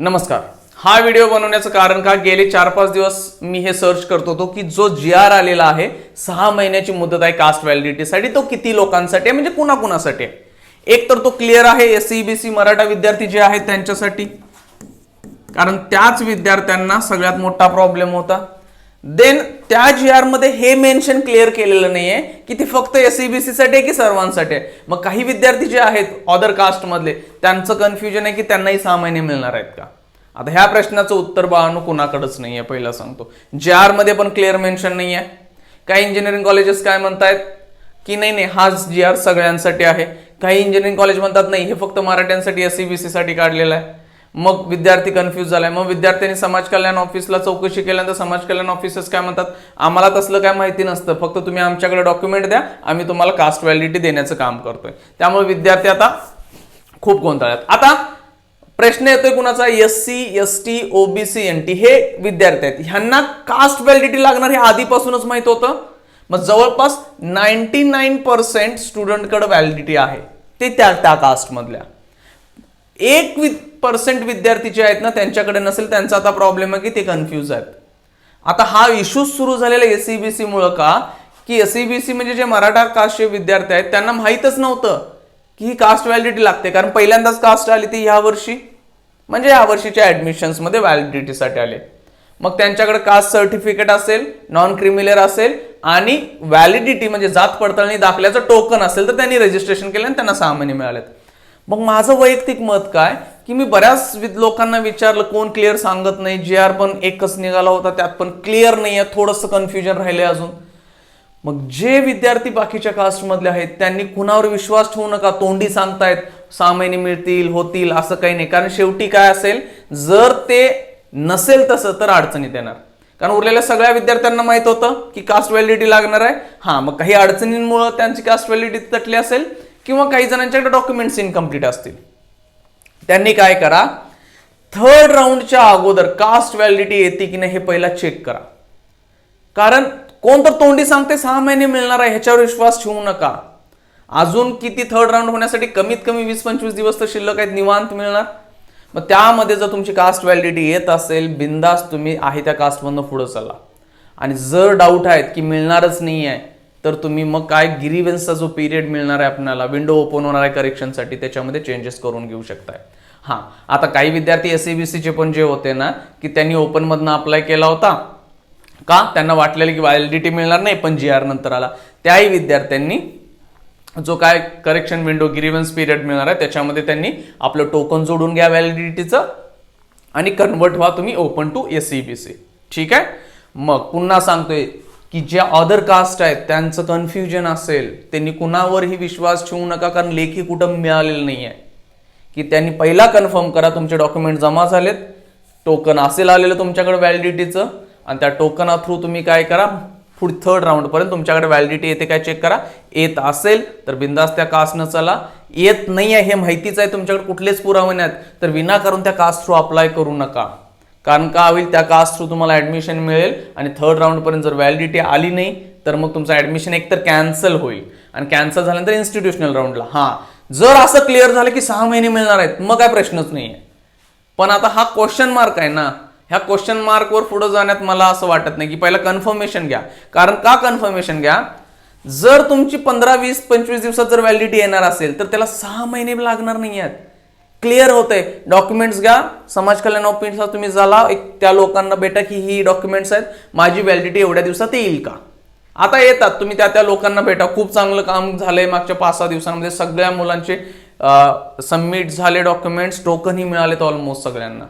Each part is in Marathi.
नमस्कार. हा व्हिडिओ बनवण्याचं कारण का गेले चार पाच दिवस मी हे सर्च करत होतो की जो जी आर आलेला आहे सहा महिन्याची मुदत आहे कास्ट व्हॅलिडिटीसाठी तो किती लोकांसाठी आहे म्हणजे कुणाकुणासाठी आहे? एक तर तो क्लिअर आहे S C B C Maratha विद्यार्थी जे आहेत त्यांच्यासाठी. कारण त्याच विद्यार्थ्यांना सगळ्यात मोठा प्रॉब्लेम होता. देन त्या जी आरमध्ये हे मेन्शन क्लिअर केलेलं नाहीये की ती फक्त एस सी बी सीसाठी आहे की सर्वांसाठी आहे? मग काही विद्यार्थी जे आहेत ऑदर कास्टमधले त्यांचं कन्फ्युजन आहे की त्यांनाही सहा महिने मिळणार आहेत का? आता ह्या प्रश्नाचं उत्तर बाळांनो नाही नाहीये पहिला सांगतो. जे आरमध्ये पण क्लिअर मेन्शन नाही आहे काही इंजिनिअरिंग कॉलेजेस काय म्हणतायत? की नाही नाही हाच जी आर सगळ्यांसाठी आहे. काही इंजिनिअरिंग कॉलेज म्हणतात नाही हे फक्त मराठ्यांसाठी एस सी बी साठी काढलेलं आहे. मग विद्यार्थी कन्फ्यूज झालाय. मग विद्यार्थ्यांनी समाज कल्याण ऑफिसला चौकशी केल्यानंतर समाज कल्याण ऑफिसर्स काय म्हणतात? आम्हाला तसलं काय माहिती नसतं. फक्त तुम्ही आमच्याकडे डॉक्युमेंट द्या. आम्ही तुम्हाला कास्ट व्हॅलिडिटी देण्याचं काम करतोय. त्यामुळे विद्यार्थी आता खूप गोंधळ्यात आता प्रश्न येतोय कुणाचा? S C S T OBC N T हे विद्यार्थी आहेत. ह्यांना कास्ट व्हॅलिडिटी लागणार हे आधीपासूनच माहीत होतं. मग जवळपास नाईन्टी नाईन पर्सेंट स्टुडंटकडे व्हॅलिडिटी आहे. ते त्या त्या कास्टमधल्या एक वि पर्सेंट विद्यार्थी जे आहेत ना त्यांच्याकडे नसेल त्यांचा आता प्रॉब्लेम आहे की ते कन्फ्यूज आहेत. आता हा इश्यू सुरू झालेला एस सी मुळे का? की एस सी म्हणजे जे मराठा कास्टचे विद्यार्थी आहेत त्यांना माहीतच नव्हतं की ही कास्ट व्हॅलिडिटी लागते. कारण पहिल्यांदाच कास्ट आली ती ह्या वर्षी. म्हणजे या वर्षीच्या ऍडमिशन्समध्ये व्हॅलिडिटीसाठी आले. मग त्यांच्याकडे कास्ट सर्टिफिकेट असेल नॉन क्रिमिलर असेल आणि व्हॅलिडिटी म्हणजे जात पडताळणी दाखल्याचं टोकन असेल तर त्यांनी रजिस्ट्रेशन केलं आणि त्यांना सहा महिने मिळालेत. मग माझं वैयक्तिक मत काय? की मी बऱ्याच लोकांना विचारलं कोण क्लिअर सांगत नाही. जे आर पण एकच निघाला होता त्यात पण क्लिअर नाही आहे थोडंसं कन्फ्युजन राहिलंय अजून. मग जे विद्यार्थी बाकीच्या कास्टमधले आहेत त्यांनी कुणावर विश्वास ठेवू नका. तोंडी सांगतायत सहा महिने मिळतील होतील असं काही नाही. कारण शेवटी काय असेल जर ते नसेल तसं तर अडचणीत येणार. कारण उरलेल्या सगळ्या विद्यार्थ्यांना माहीत होतं की कास्ट व्हॅलिडिटी लागणार आहे. हां मग काही अडचणींमुळे त्यांची कास्ट व्हॅलिडिटी तटली असेल किंवा काही जणांच्याकडे डॉक्युमेंट्स इनकम्प्लीट असतील. त्यांनी काय करा? थर्ड राऊंडच्या अगोदर कास्ट व्हॅलिडिटी येते की नाही हे पहिला चेक करा. कारण कोण तर तोंडी सांगते सहा महिने मिळणार आहे ह्याच्यावर विश्वास ठेवू नका. अजून किती थर्ड राऊंड होण्यासाठी कमीत कमी वीस पंचवीस दिवस तर शिल्लक आहेत निवांत मिळणार. मग त्यामध्ये जर तुमची कास्ट व्हॅलिडिटी येत असेल बिंदास तुम्ही आहे त्या कास्टमधनं पुढं चला. आणि जर डाऊट आहेत की मिळणारच नाही आहे तर तुम्ही मग काय गिरिवेन्सचा जो पिरियड मिळणार आहे आपल्याला विंडो ओपन होणार आहे करेक्शनसाठी त्याच्यामध्ये चेंजेस करून घेऊ शकताय. हां आता काही विद्यार्थी एस सी बी सीचे पण जे होते ना की त्यांनी ओपनमधनं अप्लाय केला होता. का? त्यांना वाटलेलं की व्हॅलिडिटी मिळणार नाही पण जी आर नंतर आला. त्याही विद्यार्थ्यांनी जो काय करेक्शन विंडो गिरिवन्स पिरियड मिळणार आहे त्याच्यामध्ये त्यांनी आपलं टोकन जोडून घ्या व्हॅलिडिटीचं आणि कन्वर्ट व्हा तुम्ही open to S C B C ठीक आहे? मग पुन्हा सांगतोय की ज्या अदर कास्ट आहेत त्यांचं कन्फ्युजन असेल त्यांनी कुणावरही विश्वास ठेवू नका कारण लेखी कुठं मिळालेलं नाही आहे की त्यांनी पहिला कन्फर्म करा तुमचे डॉक्युमेंट जमा झालेत टोकन असेल आलेलं तुमच्याकडे व्हॅलिडिटीचं आणि त्या टोकना थ्रू तुम्ही काय करा पुढ थर्ड राऊंडपर्यंत तुमच्याकडे व्हॅलिडिटी येते काय चेक करा येत असेल तर बिंदास त्या कास्टनं चला. येत नाही आहे हे माहितीच आहे तुमच्याकडे कुठलेच पुरावे नाहीत तर विनाकारून त्या कास्ट थ्रू अप्लाय करू नका. कारण का होईल? त्या कास्ट थ्रू तुम्हाला ऍडमिशन मिळेल आणि थर्ड राऊंडपर्यंत जर व्हॅलिडिटी आली नाही तर मग तुमचं ऍडमिशन एकतर कॅन्सल होईल. आणि कॅन्सल झाल्यानंतर इन्स्टिट्यूशनल राऊंडला हां. जर असं क्लिअर झालं की सहा महिने मिळणार आहेत मग काय प्रश्नच नाही आहे पण आता हा क्वेश्चन मार्क आहे ना ह्या क्वेश्चन मार्कवर पुढे जाण्यात मला असं वाटत नाही की पहिला कन्फर्मेशन घ्या. कारण का कन्फर्मेशन घ्या? जर तुमची पंधरा वीस पंचवीस दिवसात जर व्हॅलिडिटी येणार असेल तर त्याला सहा महिने लागणार नाही आहेत क्लिअर होते. डॉक्युमेंट्स घ्या. समाज कल्याण ऑफिसला तुम्ही झाला एक त्या लोकांना भेटा की ही डॉक्युमेंट्स आहेत. माझी व्हॅलिडिटी एवढ्या दिवसात येईल का? आता येतात. तुम्ही त्या त्या लोकांना भेटा. खूप चांगलं काम झालंय मागच्या पाच सहा दिवसांमध्ये. सगळ्या मुलांचे सबमिट झाले डॉक्युमेंट्स टोकनही मिळालेत ऑलमोस्ट सगळ्यांना.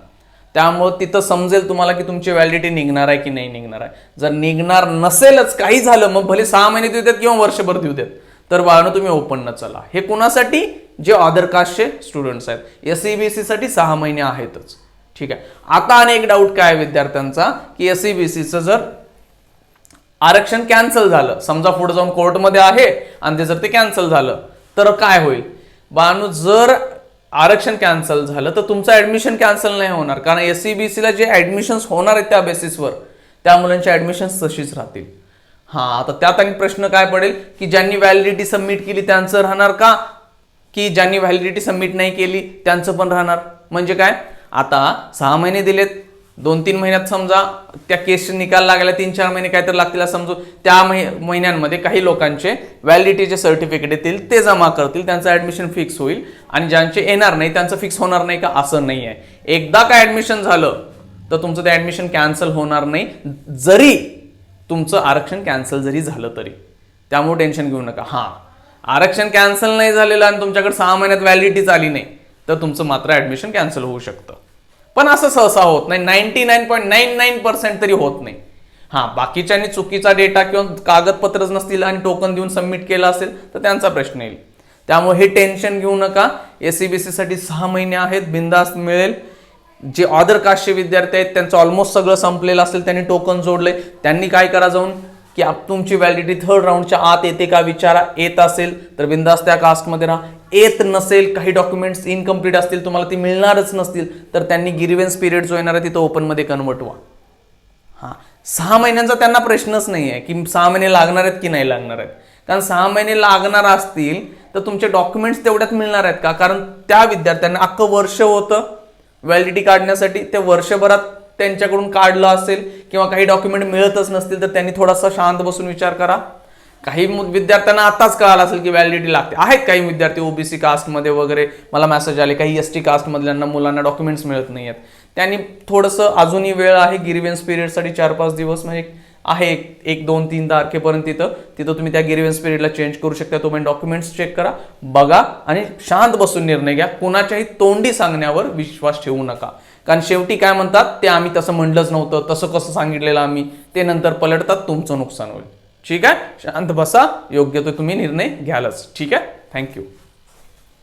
त्यामुळं तिथं समजेल तुम्हाला की तुमची व्हॅलिडिटी निघणार आहे की नाही निघणार आहे. जर निघणार नसेलच काही झालं मग भले सहा महिने देऊ देत किंवा वर्षभर देऊ देत. तर बाळानं तुम्ही ओपन न चला. हे कुणासाठी? जे अदर कास्टचे स्टुडंट्स आहेत. एस सी बी साठी सहा महिने आहेतच. ठीक आहे. आता अनेक डाऊट काय आहे विद्यार्थ्यांचा? की एस सी बी सीचं जर आरक्षण कॅन्सल झालं समजा पुढे जाऊन कोर्टमध्ये आहे आणि ते जर ते कॅन्सल झालं तर काय होईल? बानू जर आरक्षण कॅन्सल झालं तर तुमचं ऍडमिशन कॅन्सल नाही होणार. कारण एस सी बी सीला जे ऍडमिशन्स होणार आहेत त्या बेसिसवर त्या मुलांची ऍडमिशन्स तशीच राहतील. हा आता त्यात आणि प्रश्न काय पडेल? की ज्यांनी व्हॅलिडिटी सबमिट केली त्यांचं राहणार का? की ज्यांनी व्हॅलिडिटी सबमिट नाही केली त्यांचं पण राहणार? म्हणजे काय? आता सहा महिने दिलेत. दोन तीन महिन्यात समजा त्या केसचे निकाल लागल्या तीन चार महिने काहीतरी लागतील समजू. त्या महिन्यांमध्ये काही लोकांचे व्हॅलिडिटीचे सर्टिफिकेट येतील ते जमा करतील त्यांचं ऍडमिशन फिक्स होईल. आणि ज्यांचे येणार नाही त्यांचं फिक्स होणार नाही का? असं नाही आहे. एकदा का ऍडमिशन झालं तर तुमचं ते ऍडमिशन कॅन्सल होणार नाही. जरी तुमचं आरक्षण कॅन्सल जरी झालं तरी. त्यामुळे टेन्शन घेऊ नका. हां. आरक्षण कॅन्सल नाही झालेलं आणि तुमच्याकडे सहा महिन्यात व्हॅलिडिटीच आली नाही तर तुमचं मात्र ऍडमिशन कॅन्सल होऊ शकतं. पण असं सहसा होत नाही. Ninety nine point nine nine percent तरी होत नाही. हां बाकीच्यांनी चुकीचा डेटा किंवा कागदपत्रच नसतील आणि टोकन देऊन सबमिट केलं असेल तर त्यांचा प्रश्न येईल. त्यामुळे हे टेन्शन घेऊ नका. एस सी बी साठी सहा महिने आहेत. बिंदास्त मिळेल. जे ऑदर कास्टचे विद्यार्थी आहेत त्यांचं ऑलमोस्ट सगळं संपलेलं असेल त्यांनी टोकन जोडले. त्यांनी काय करा जाऊन की आप तुमची व्हॅलिडिटी थर्ड राऊंडच्या आत येते का विचारा येत असेल तर बिंदास त्या कास्टमध्ये राहा. येत नसेल काही डॉक्युमेंट्स इनकम्प्लीट असतील तुम्हाला ती मिळणारच नसतील तर त्यांनी गिरिवेन्स पिरियड जो येणार आहे तिथं ओपनमध्ये कन्वर्ट व्हा. हां. सहा महिन्यांचा त्यांना प्रश्नच नाही आहे की सहा महिने लागणार आहेत की नाही लागणार आहेत. कारण सहा महिने लागणार असतील तर तुमचे डॉक्युमेंट्स तेवढ्यात मिळणार आहेत का? कारण त्या विद्यार्थ्यांना अख्खं वर्ष होतं व्हॅलिडिटी काढण्यासाठी ते वर्षभरात त्यांच्याकडून काढलं असेल किंवा काही डॉक्युमेंट मिळतच नसतील तर त्यांनी थोडासा शांत बसून विचार करा. काही मु- विद्यार्थ्यांना आताच कळालं असेल की व्हॅलिडिटी लागते. आहेत काही विद्यार्थी ओबीसी कास्टमध्ये वगैरे. मला मेसेज आले. काही एस टी कास्टमधल्यांना मुलांना डॉक्युमेंट्स मिळत नाही आहेत त्यांनी थोडंसं अजूनही वेळ आहे. गिरिवेन्स पिरियडसाठी चार पाच दिवस म्हणजे आहे एक एक दोन तीन तारखेपर्यंत तिथं. तिथं तुम्ही त्या गिरिवेन्स पिरियडला चेंज करू शकता. तुम्ही डॉक्युमेंट्स चेक करा बघा आणि शांत बसून निर्णय घ्या. कुणाच्याही तोंडी सांगण्यावर विश्वास ठेवू नका. कारण शेवटी काय म्हणतात ते आम्ही तसं म्हणलंच नव्हतं. तसं कसं सांगितलेलं आम्ही ते नंतर पलटतात तुमचं नुकसान होईल. ठीक आहे? शांत बसा योग्य तो तुम्ही निर्णय घ्यालच. ठीक आहे? थँक्यू